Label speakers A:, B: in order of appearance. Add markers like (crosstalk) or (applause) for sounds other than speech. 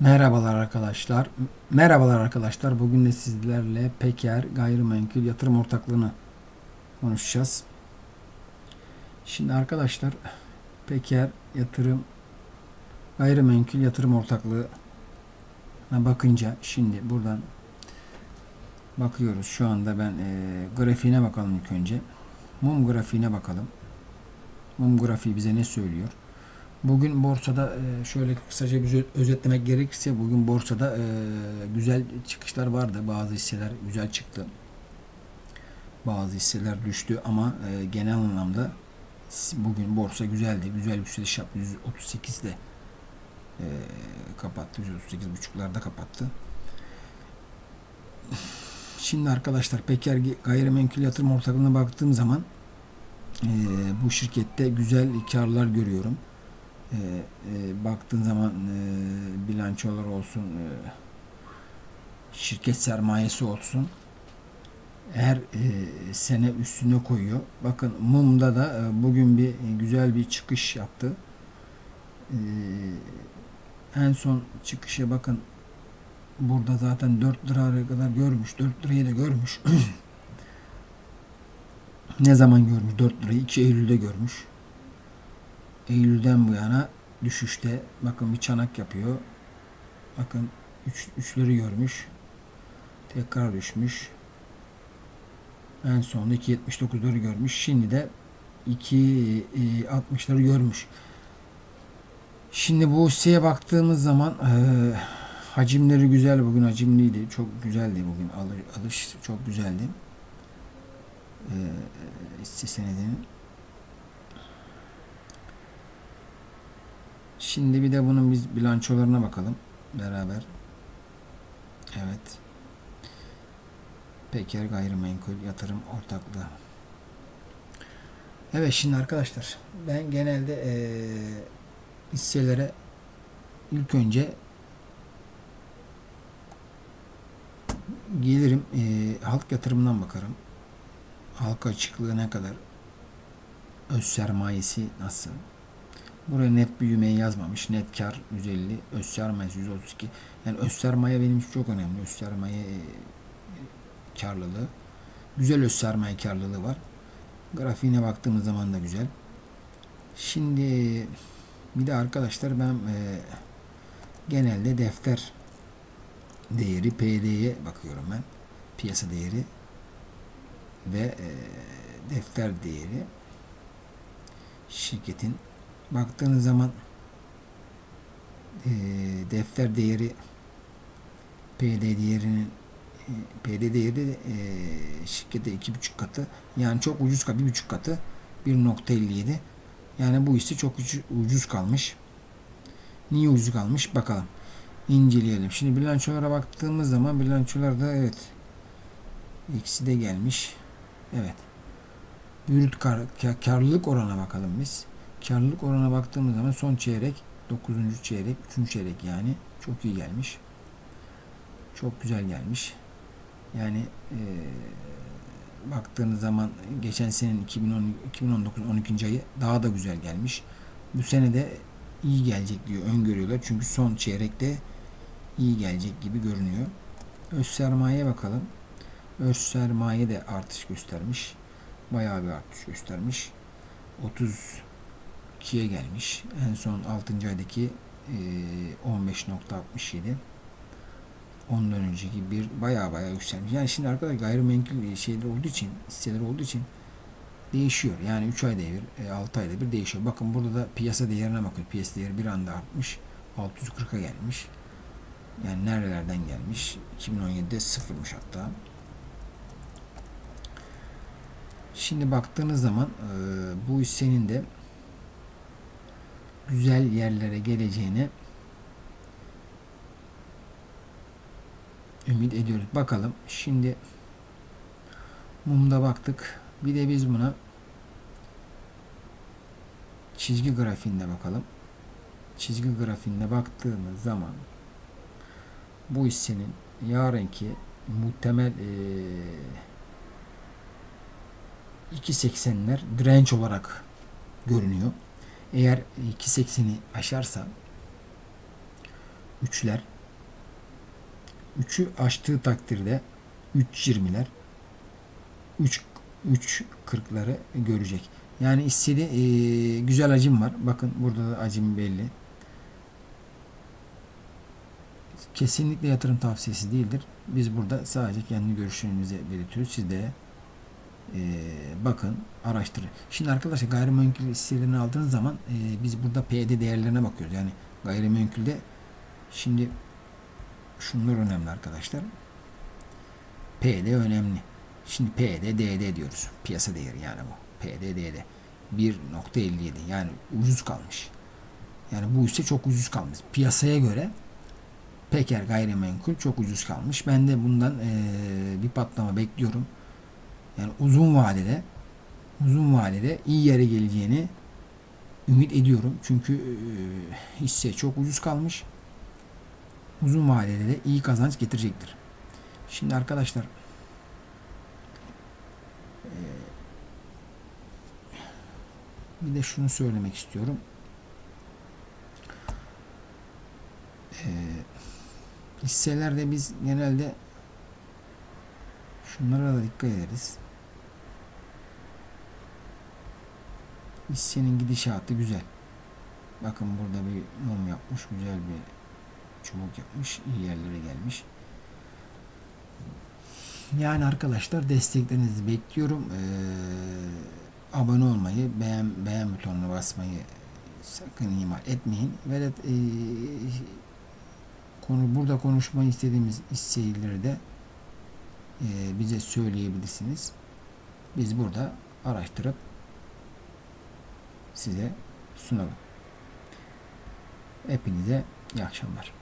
A: Merhabalar arkadaşlar. Merhabalar arkadaşlar. Bugün de sizlerle Peker Gayrimenkul Yatırım Ortaklığı'nı konuşacağız. Şimdi arkadaşlar Peker Yatırım Gayrimenkul Yatırım Ortaklığı'na bakınca şimdi buradan bakıyoruz. Şu anda ben e, grafiğine bakalım ilk önce. Mum grafiğine bakalım. Mum grafiği bize ne söylüyor? Bugün borsada e, şöyle kısaca bir özetlemek gerekirse bugün borsada e, güzel çıkışlar vardı. Bazı hisseler güzel çıktı. Bazı hisseler düştü ama e, genel anlamda bugün borsa güzeldi. Güzel yükseliş yaptı. 138'de kapattı. 138.5'larda kapattı. Şimdi arkadaşlar Peker Gayrimenkul Yatırım Ortaklığı'na baktığım zaman bu şirkette güzel karlar görüyorum e, e, baktığın zaman e, bilançolar olsun e, şirket sermayesi olsun her e, sene üstüne koyuyor. Bakın Mum'da da e, bugün bir güzel bir çıkış yaptı. E, en son çıkışa bakın burada zaten 4 liraya kadar görmüş. 4 lirayı da görmüş. (clears throat) ne zaman görmüş 4 lirayı? 2 Eylül'de görmüş. Eylül'den bu yana düşüşte bakın bir çanak yapıyor. Bakın üç, üçleri görmüş. Tekrar düşmüş. En sonunda 2.79'ları görmüş. Şimdi de 2.60'ları görmüş. Şimdi bu hisseye baktığımız zaman e, hacimleri güzel bugün hacimliydi. Çok güzeldi bugün alış çok güzeldi. E, hisse senedinin Şimdi bir de bunun biz bilançolarına bakalım beraber. Evet. Peker Gayrimenkul Yatırım Ortaklığı. Evet şimdi arkadaşlar ben genelde e, hisselere ilk önce gelirim e, halk yatırımından bakarım. Halka açıklığı ne kadar? Öz sermayesi nasıl? Buraya net büyümeyi yazmamış. Net kar 150, öz sermaye 132. Yani öz sermaye benim için çok önemli. Öz sermaye e, karlılığı. Güzel öz sermaye karlılığı var. Grafiğine baktığımız zaman da güzel. Şimdi bir de arkadaşlar ben e, genelde defter değeri PD'ye bakıyorum ben. Piyasa değeri ve e, defter değeri şirketin baktığınız zaman e, defter değeri PD değerinin e, PD değeri de e, şirkete iki buçuk katı yani çok ucuz bir buçuk katı 1.57 yani bu hissi çok ucuz kalmış. Niye ucuz kalmış? Bakalım. inceleyelim. Şimdi bilançolara baktığımız zaman bilançolarda evet eksi de gelmiş. Evet. Brüt kar, karlılık orana bakalım biz. Karlılık oranına baktığımız zaman son çeyrek 9. çeyrek 3. çeyrek yani çok iyi gelmiş. Çok güzel gelmiş. Yani e, baktığınız zaman geçen senenin 2010 2019 12. ayı daha da güzel gelmiş. Bu sene de iyi gelecek diyor öngörüyorlar. Çünkü son çeyrekte iyi gelecek gibi görünüyor. Öz sermaye bakalım. Öz sermaye de artış göstermiş. Bayağı bir artış göstermiş. 30 2'ye gelmiş. En son 6. aydaki e, 15.67 ondan önceki bir baya baya yükselmiş. Yani şimdi arkadaşlar gayrimenkul şeyler olduğu için hisseler olduğu için değişiyor. Yani 3 ayda bir, e, 6 ayda bir değişiyor. Bakın burada da piyasa değerine bakın. Piyasa değeri bir anda artmış. 640'a gelmiş. Yani nerelerden gelmiş? 2017'de sıfırmış hatta. Şimdi baktığınız zaman e, bu hissenin de güzel yerlere geleceğini ümit ediyoruz. Bakalım. Şimdi mumda baktık. Bir de biz buna çizgi grafiğinde bakalım. Çizgi grafiğinde baktığımız zaman bu hissenin yarınki muhtemel e, 2.80'ler direnç olarak görünüyor. Eğer 2.80'i aşarsa üçler 3'ü aştığı takdirde 3.20'ler 3 3 40'ları görecek. Yani hisseli e, güzel acım var. Bakın burada da acım belli. Kesinlikle yatırım tavsiyesi değildir. Biz burada sadece kendi görüşlerimizi belirtiyoruz. Siz de e, bakın, araştırın. Şimdi arkadaşlar gayrimenkul hisselerini aldığınız zaman e, biz burada PD değerlerine bakıyoruz. Yani gayrimenkulde şimdi şunlar önemli arkadaşlar. PD önemli. Şimdi PD, DD diyoruz. Piyasa değeri yani bu. PD, DD. 1.57 yani ucuz kalmış. Yani bu ise çok ucuz kalmış. Piyasaya göre Peker gayrimenkul çok ucuz kalmış. Ben de bundan eee, bir patlama bekliyorum. Yani uzun vadede uzun vadede iyi yere geleceğini ümit ediyorum. Çünkü eee, hisse çok ucuz kalmış. Uzun vadede de iyi kazanç getirecektir. Şimdi arkadaşlar eee, bir de şunu söylemek istiyorum. Eee hisselerde biz genelde şunlara da dikkat ederiz. Hissenin gidişatı güzel. Bakın burada bir mum yapmış, güzel bir çubuk yapmış, iyi yerlere gelmiş. Yani arkadaşlar desteklerinizi bekliyorum. Ee, abone olmayı, beğen beğen butonuna basmayı sakın ihmal etmeyin. Ve de, ee, konu burada konuşmayı istediğimiz hisseleri de e, bize söyleyebilirsiniz. Biz burada araştırıp size sunalım. Hepinize iyi akşamlar.